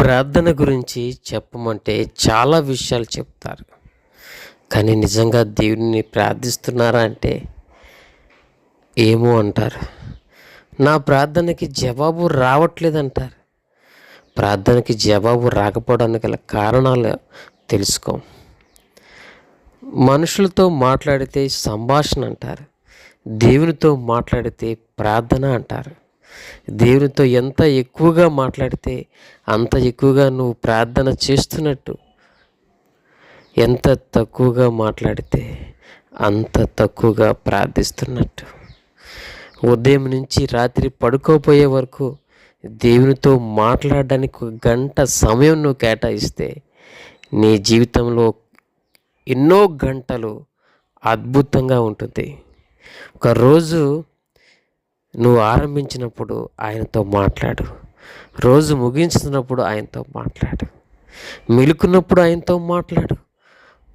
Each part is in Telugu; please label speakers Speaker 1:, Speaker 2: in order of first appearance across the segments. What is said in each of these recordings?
Speaker 1: ప్రార్థన గురించి చెప్పమంటే చాలా విషయాలు చెప్తారు. కానీ నిజంగా దేవుడిని ప్రార్థిస్తున్నారా అంటే ఏమో అంటారు. నా ప్రార్థనకి జవాబు రావట్లేదంటారు. ప్రార్థనకి జవాబు రాకపోవడానికి గల కారణాలు తెలుసుకో. మనుషులతో మాట్లాడితే సంభాషణ అంటారు. దేవునితో మాట్లాడితే ప్రార్థన అంటారు. దేవునితో ఎంత ఎక్కువగా మాట్లాడితే అంత ఎక్కువగా నువ్వు ప్రార్థన చేస్తున్నట్టు. ఎంత తక్కువగా మాట్లాడితే అంత తక్కువగా ప్రార్థిస్తున్నట్టు. ఉదయం నుంచి రాత్రి పడుకోపోయే వరకు దేవునితో మాట్లాడడానికి ఒక గంట సమయం నువ్వు కేటాయిస్తే నీ జీవితంలో ఎన్నో గంటలు అద్భుతంగా ఉంటుంది. ఒక రోజు నువ్వు ఆరంభించినప్పుడు ఆయనతో మాట్లాడు. రోజు ముగించినప్పుడు ఆయనతో మాట్లాడు. మెలుకున్నప్పుడు ఆయనతో మాట్లాడు.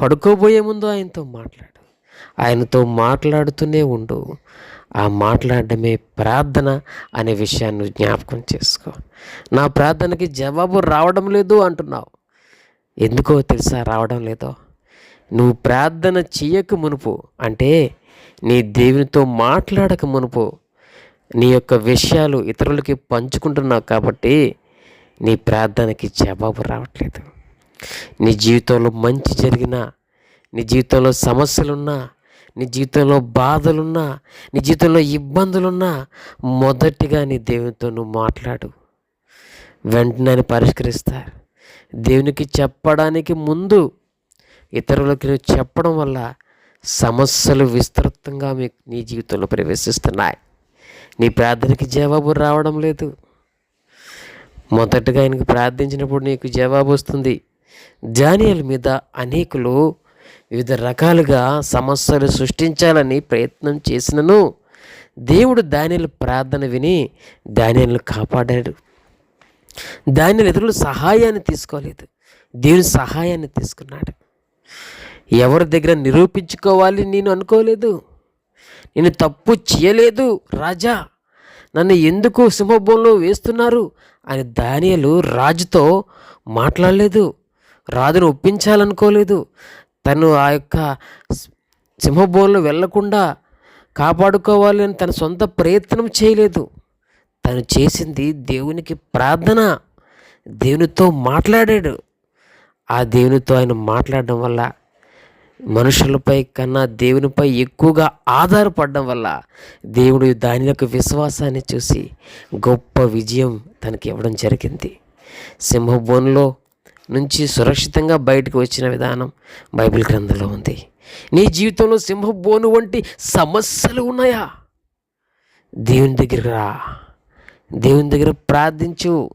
Speaker 1: పడుకోబోయే ముందు ఆయనతో మాట్లాడు. ఆయనతో మాట్లాడుతూనే ఉండు. ఆ మాట్లాడమే ప్రార్థన అనే విషయాన్ని జ్ఞాపకం చేసుకో. నా ప్రార్థనకి జవాబు రావడం లేదు అంటున్నావు. ఎందుకో తెలుసా రావడం లేదో? నువ్వు ప్రార్థన చేయక మునుపు అంటే నీ దేవునితో మాట్లాడక మునుపు నీ యొక్క విషయాలు ఇతరులకి పంచుకుంటున్నావు కాబట్టి నీ ప్రార్థనకి జవాబు రావట్లేదు. నీ జీవితంలో మంచి జరిగినా నీ జీవితంలో సమస్యలున్నా నీ జీవితంలో బాధలున్నా నీ జీవితంలో ఇబ్బందులున్నా మొదటిగా నీ దేవునితో నువ్వు మాట్లాడు. వెంటనే పరిష్కరిస్తారు. దేవునికి చెప్పడానికి ముందు ఇతరులకి నువ్వు చెప్పడం వల్ల సమస్యలు విస్తృతంగా మీ నీ జీవితంలో ప్రవేశిస్తున్నాయి. నీ ప్రార్థనకి జవాబు రావడం లేదు. మొదటగా ఆయనకు ప్రార్థించినప్పుడు నీకు జవాబు వస్తుంది. జానియల్ మీద అనేకులు వివిధ రకాలుగా సమస్యలు సృష్టించాలని ప్రయత్నం చేసినను. దేవుడు దానిల ప్రార్థన విని దానిలను కాపాడాడు. దాని ఎదురు సహాయాన్ని తీసుకోలేదు. దేవుని సహాయాన్ని తీసుకున్నాడు. ఎవరి దగ్గర నిరూపించుకోవాలి నేను అనుకోలేదు. నేను తప్పు చేయలేదు రాజా. నన్ను ఎందుకు సింహభూంలో వేస్తున్నారు? అని దానియలు రాజుతో మాట్లాడలేదు. రాజును ఒప్పించాలనుకోలేదు. తను ఆ యొక్క సింహభూంలో వెళ్ళకుండా కాపాడుకోవాలి అని తన సొంత ప్రయత్నం చేయలేదు. తను చేసింది దేవునికి ప్రార్థన. దేవునితో మాట్లాడాడు. ఆ దేవునితో ఆయన మాట్లాడడం వల్ల మనుషులపై కన్నా దేవునిపై ఎక్కువగా ఆధారపడడం వల్ల దేవుడు దాని యొక్క విశ్వాసాన్ని చూసి గొప్ప విజయం తనకి ఇవ్వడం జరిగింది. సింహబోన్లో నుంచి సురక్షితంగా బయటకు వచ్చిన విధానం బైబిల్ గ్రంథంలో ఉంది. నీ జీవితంలో సింహబోను వంటి సమస్యలు ఉన్నాయా? దేవుని దగ్గర రా. దేవుని దగ్గర ప్రార్థించు.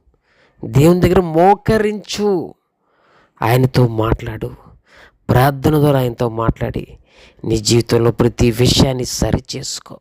Speaker 1: దేవుని దగ్గర మోకరించు. ఆయనతో మాట్లాడు. ప్రార్థన ద్వారా ఆయనతో మాట్లాడి నీ జీవితంలో ప్రతి విషయాన్ని సరిచేసుకో.